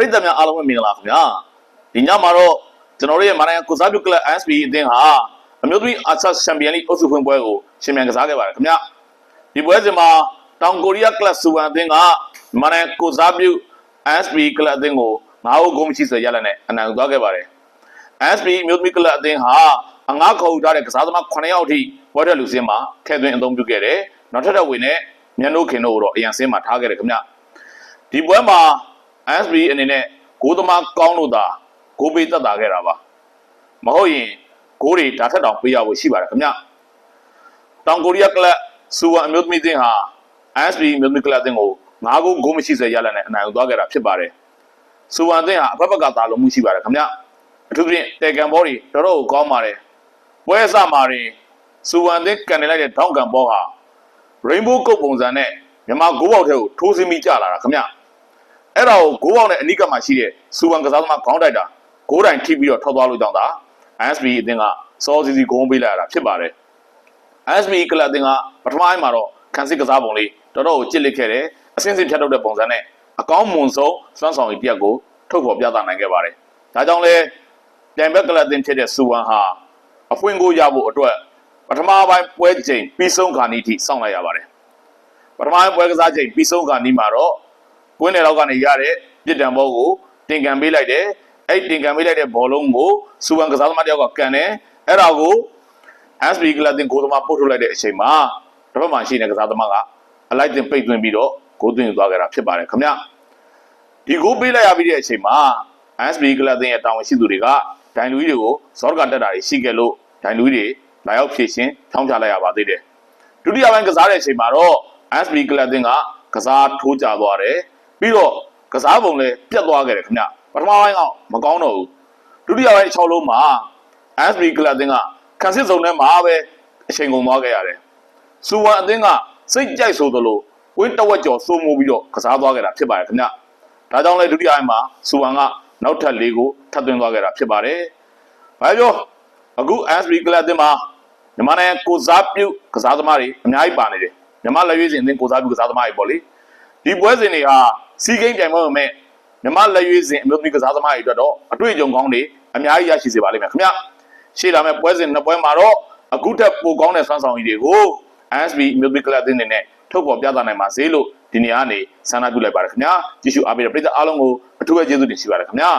ပရိသတ်များအားလုံးပဲမင်္ဂလာခင်ဗျာဒီညမှာတော့ကျွန်တော်တို့ရဲ့မန်နိုင်ငံကိုစားပြုကလပ် SB အသင်းဟာအမျိုးသမီးအာချချန်ပီယံလိအုပ်စုဖွင့်ပွဲကိုရှင်မြန်ကစားခဲ့ပါတယ်ခင်ဗျာဒီပွဲစဉ်မှာတောင်ကိုရီးယားကလပ်စူဝမ်အသင်းကမန်နိုင်ငံကိုစားပြု SB ကလပ်အသင်းကို9ဟုတ်ဂိုးမရှိဆွဲရလက်နဲ့အနိုင်ယူသွားခဲ့ပါတယ် SB အမျိုးသမီးကလပ်အသင်းဟာအငားခေါ်ယူထားတဲ့ကစားသမား9ယောက်အထိပွဲထွက်လူစင်းမှာထည့်သွင်းအသုံးပြုခဲ့တယ်နောက်ထပ်တစ်ဝင်နဲ့မျက်နှုတ်ခင်တို့ကိုတော့အရန်စင်းမှာထားခဲ့တယ်ခင်ဗျာဒီပွဲမှာ SB အနေနဲ့ဂိုးသမားကောင်းလို့သာဂိုးပေးသက်သာခဲ့တာပါမဟုတ်ရင်ဂိုးတွေဒါထက်တောင်ပေးရဖို့ရှိပါတယ်ခင်ဗျတောင်ကိုရီးယားကလပ်စူဝမ်အမျိုးသမီးအသင်းဟာ SB အမျိုးသမီးကလပ်အသင်းကို၅ဂိုးဂိုးမရှိစေရလက်နဲ့အနိုင်ယူသွားခဲ့တာဖြစ်ပါတယ်စူဝမ်အသင်းဟာအဖက်ဖက်ကသာလုံးမှုရှိပါတယ်ခင်ဗျအထူးသဖြင့်တေကန်ဘောတွေတော်တော်ကိုကောင်းပါတယ်ပွဲအစမှာတွင်စူဝမ်အသင်းကန်နေလိုက်တဲ့ထောင်းကန်ဘောဟာ rainbow ကုတ်ပုံစံနဲ့မြန်မာဂိုးပေါက်ထဲကိုထိုးစင်းပြီးကျလာတာခင်ဗျ အဲ့ဒါကိုဂိုးပေါက်နဲ့အနိကမှာရှိတဲ့စူဝန်ကစားသမားခေါင်းတိုက်တာဂိုးတိုင်ထိပြီးတော့ထောက်သွားလို့ကြောင့်ဒါ SB အသင်းကစောစီစီဂုံးပေးလိုက်ရတာဖြစ်ပါတယ် SB ကလပ်အသင်းကပထမအိမ်မှာတော့ခံစစ်ကစားပုံလေးတော်တော်ကိုကြစ်လက်ခဲ့တယ်အစင်းစင်းဖြတ်ထုတ်တဲ့ပုံစံနဲ့အကောင်းမွန်ဆုံးစွမ်းဆောင်ရည်တစ်ရက်ကိုထုတ်ဖော်ပြသနိုင်ခဲ့ပါတယ်ဒါကြောင့်လဲတိုင်ဘက်ကလပ်အသင်းဖြစ်တဲ့စူဝန်ဟာအဖွင့်ကိုရဖို့အတွက်ပထမပိုင်းပွဲချိန်ပြီးဆုံးခါနီးထိစောင့်လိုက်ရပါတယ်ပထမပိုင်းပွဲကစားချိန်ပြီးဆုံးခါနီးမှာတော့ ကွင်းနယ်လောက်ကနေရတဲ့ပြစ်ဒဏ်ဘောကိုတင်ကန်ပေးလိုက်တယ်အဲ့တင်ကန်ပေးလိုက်တဲ့ဘောလုံးကိုစူဝန်ကစားသမားတယောက်ကကန်တယ်အဲ့ဒါကို SB ကလပ်တင်ကိုသမားပို့ထုတ်လိုက်တဲ့အချိန်မှာတစ်ဖက်မှာရှိနေတဲ့ကစားသမားကအလိုက်တင်ပိတ်သွင်းပြီးတော့ဂိုးသွင်းယူသွားခဲ့တာဖြစ်ပါတယ်ခင်ဗျဒီဂိုးပေးလိုက်ရပြီးတဲ့အချိန်မှာ SB ကလပ်တင်ရဲ့တာဝန်ရှိသူတွေကဒိုင်လူကြီးတွေကိုဇော့ကတက်တာတွေရှိခဲ့လို့ဒိုင်လူကြီးတွေလာရောက်ဖြည့်ရှင်းချောင်းချလိုက်ရပါသေးတယ်ဒုတိယပိုင်းကစားတဲ့အချိန်မှာတော့ SB ကလပ်တင်ကကစားထိုးကြသွားတယ် ပြီးတော့ကစားပုံလည်းပြတ်သွားခဲ့တယ်ခင်ဗျပထမပိုင်းကမကောင်းတော့ဘူးဒုတိယပိုင်း6လုံးမှာ SB ကလပ်အသင်းကခံစစ်စုံထဲမှာပဲအချိန်ကုန်သွားခဲ့ရတယ်စူဝမ်အသင်းကစိတ်ကြိုက်ဆိုသလိုဝင်းတဝက်ကျော်စိုးမိုးပြီးတော့ကစားသွားခဲ့တာဖြစ်ပါတယ်ခင်ဗျဒါကြောင့်လည်းဒုတိယပိုင်းမှာစူဝမ်ကနောက်ထပ်၄ကိုထပ်သွင်းသွားခဲ့တာဖြစ်ပါတယ်ဘာပြောအခု SB ကလပ်အသင်းမှာမြန်မာနိုင်ငံကိုစားပြုကစားသမားတွေအများကြီးပါနေတယ်မြန်မာလက်ရွေးစင်အသင်းကိုစားပြုကစားသမားတွေပေါ့လေ ဒီပွဲစဉ်တွေဟာစီးကိန်းပြိုင်ပွဲမဲ့မြမလက်ရွေးစဉ်အမျိုးသမီးကစားသမားတွေအတွက်တော့အတွေ့အကြုံကောင်းတွေအများကြီးရရှိစေပါလိမ့်မယ်ခင်ဗျရှေ့လာမယ့်ပွဲစဉ်နှစ်ပွဲမှာတော့အခုထက်ပိုကောင်းတဲ့စွမ်းဆောင်ရည်တွေကို ASB အမျိုးသမီးကလပ်အသင်းတွေနဲ့ထုတ်ဖော်ပြသနိုင်ပါစေလို့ဒီနေ့ကနေဆန္ဒပြုလိုက်ပါတယ်ခင်ဗျာကြည့်ရှုအားပေးတဲ့ပရိသတ်အားလုံးကိုအထူးပဲကျေးဇူးတင်ရှိပါတယ်ခင်ဗျာ